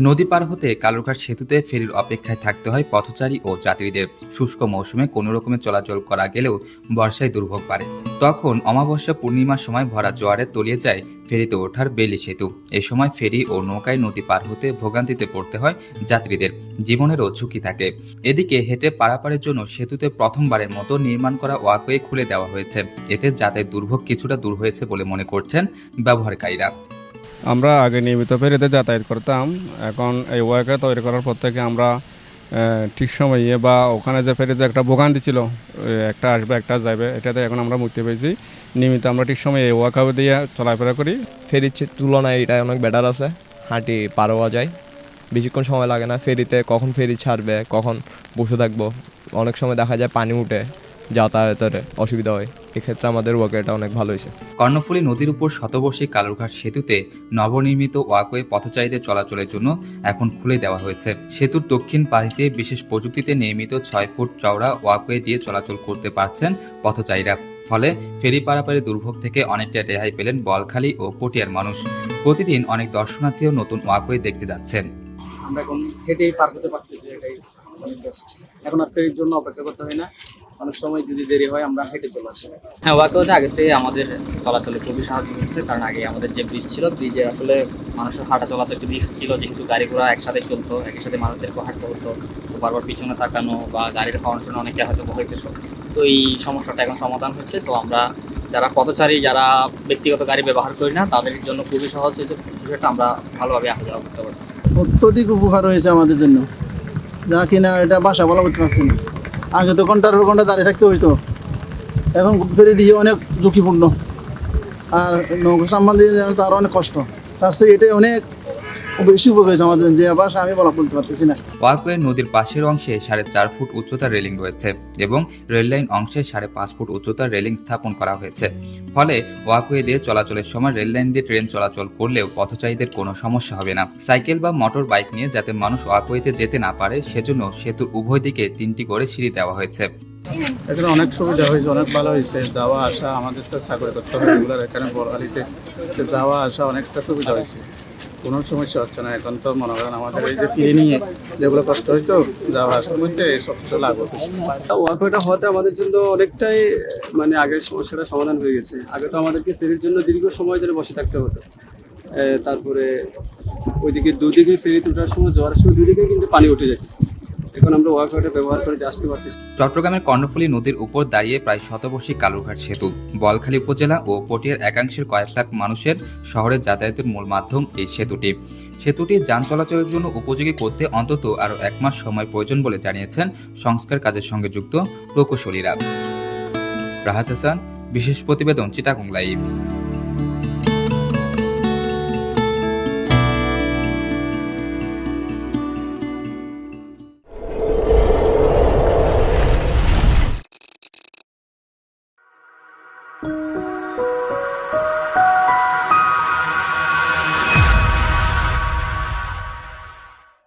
নদী পার হতে কালুরঘাট সেতুতে ফেরির অপেক্ষায় থাকতে হয় পথচারী ও যাত্রীদের। শুষ্ক মৌসুমে কোনো রকমে চলাচল করা গেলেও বর্ষায় দুর্ভোগ বাড়ে। তখন অমাবস্যা পূর্ণিমার সময় ভরা জোয়ারে তলিয়ে যায় ফেরিতে ওঠার বেলি সেতু। এ সময় ফেরি ও নৌকায় নদী পার হতে ভোগান্তিতে পড়তে হয় যাত্রীদের। জীবনেরও ঝুঁকি থাকে। এদিকে হেঁটে পারাপারের জন্য সেতুতে প্রথমবারের মতো নির্মাণ করা ওয়াকওয়ে খুলে দেওয়া হয়েছে। এতে যাতায়াত দুর্ভোগ কিছুটা দূর হয়েছে বলে মনে করছেন ব্যবহারকারীরা। আমরা আগে নিয়মিত ফেরিতে যাতায়াত করতাম। এখন এই ওয়ার্কে তৈরি করার পর থেকে আমরা ঠিক সময়ে বা ওখানে যে ফেরিতে একটা ভোগান্তি ছিল একটা আসবে, একটা যাবে এটাতে এখন আমরা মুক্তি পেয়েছি। নিয়মিত আমরা ঠিক সময়ে এই ওয়ার্কআউট দিয়ে চলাফেরা করি। ফেরির তুলনায় এটা অনেক বেটার আছে। হাঁটি পার হওয়া যায়। বেশিক্ষণ সময় লাগে না ফেরিতে, কখন ফেরি ছাড়বে, কখন বসে থাকব। অনেক সময় দেখা যায় পানি উঠে। যাতায়াতের অসুবিধা হয় এক্ষেত্রে আমাদের ওয়ার্কেটা অনেক ভালো হয়েছে। কর্ণফুলী নদীর উপর শতবর্ষী কালুরঘাট সেতুতে নবনির্মিত ওয়াকওয়ে পথচারীদের চলাচলের জন্য এখন খুলে দেওয়া হয়েছে। সেতুর দক্ষিণ পাশ দিয়ে বিশেষ প্রযুক্তিতে নির্মিত ছয় ফুট চওড়া ওয়াকওয়ে দিয়ে চলাচল করতে পারছেন পথচারীরা। ফলে ফেরি পারাপারে দুর্ভোগ থেকে অনেকটা রেহাই পেলেন বলখালী ও পটিয়ার মানুষ। প্রতিদিন অনেক দর্শনার্থীও নতুন ওয়াকওয়ে দেখতে যাচ্ছেন। আমরা এখন হেঁটেই পার হতে পারতেছি এটাই এখন আর ফেরির জন্য অপেক্ষা করতে হয় না। অনেক সময় যদি দেরি হয় আমরা হেঁটে চলে আসি। হ্যাঁ ওয়াকওয়েটা আগে থেকে আমাদের চলাচলে খুবই সাহায্য করছে কারণ আগে আমাদের যে ব্রিজ ছিল ব্রিজে আসলে মানুষের হাঁটা চলাতে একটু রিস্ক ছিল যেহেতু গাড়ি ঘোড়া একসাথে চলতো একই সাথে মানুষদেরকে হাঁটতে হতো তো বারবার পিছনে তাকানো বা গাড়ির হর্ন শুনে অনেকে হয়তো ভয় পেত। তো এই সমস্যাটা এখন সমাধান হচ্ছে তো আমরা যারা পথচারী যারা ব্যক্তিগত গাড়ি ব্যবহার করি না তাদের জন্য খুবই সহজ হয়েছে বিষয়টা আমরা ভালোভাবে আসা যাওয়া করতে পারতেছি। অত্যধিক উপকার হয়েছে আমাদের জন্য। যা কিনা এটা বাসা বলা করতে পারছি না। আগে তো ঘণ্টার পর ঘণ্টা দাঁড়িয়ে থাকতে হইতো। এখন ফেরি দিয়ে অনেক ঝুঁকিপূর্ণ। আর নৌকা সম্বন্ধে যেন তার অনেক কষ্ট। তার চেয়ে এটাই অনেক বেশি উপকার আমাদের যে বাসা আমি বলা বলতে পারতেছি না। ওয়াকওয়ে নদীর পাশের অংশে সাড়ে চার ফুট উচ্চতার রেলিং রয়েছে এবং রেললাইন অংশে সাড়ে পাঁচ ফুট উচ্চতার রেলিং স্থাপন করা হয়েছে। ফলে ওয়াকওয়ে দিয়ে চলাচলের সময় রেললাইন দিয়ে ট্রেন চলাচল করলেও পথচারীদের কোনো সমস্যা হবে না। সাইকেল বা মোটর বাইক নিয়ে যাতে মানুষ ওয়াকওয়েতে যেতে না পারে সেজন্য সেতুর উভয় দিকে তিনটি করে সিঁড়ি দেওয়া হয়েছে। এখানে অনেক সুবিধা হয়েছে অনেক ভালো হয়েছে। যাওয়া আসা আমাদের তো চাকরি করতে রেগুলার এখানে বড়ালিতে যাওয়া আসা অনেকটা সুবিধা হয়েছে। কোনো সমস্যা হচ্ছে না। এখন তো মনে করেন আমাদের এই যে ফিরে নিয়ে যেগুলো কষ্ট হইতো, যাওয়া আসার মধ্যে এই সবটা লাভ হচ্ছে ওয়াকওয়েটা হওয়াতে আমাদের জন্য অনেকটাই মানে আগের সমস্যাটা সমাধান হয়ে গেছে। আগে তো আমাদেরকে ফেরির জন্য দীর্ঘ সময় ধরে বসে থাকতে হতো। তারপরে ওইদিকে দুদিকে ফেরি ওঠার সময়, যাওয়ার সময় দুদিকে কিন্তু পানি উঠে যেত। এখন আমরা ওয়াকওয়েটা ব্যবহার করে আসতে পারতেছি। চট্টগ্রামের কর্ণফুলী নদীর উপর দাঁড়িয়ে প্রায় শতবর্ষী কালুরঘাট সেতু, বলখালী উপজেলা ও পটিয়ার একাংশের কয়েক লাখ মানুষের শহরের যাতায়াতের মূল মাধ্যম এই সেতুটি। সেতুটি যান চলাচলের জন্য উপযোগী করতে অন্তত আরও এক মাস সময় প্রয়োজন বলে জানিয়েছেন সংস্কার কাজের সঙ্গে যুক্ত প্রকৌশলীরা। রাহাত হাসান, বিশেষ প্রতিবেদন, চিটাগং লাইভ।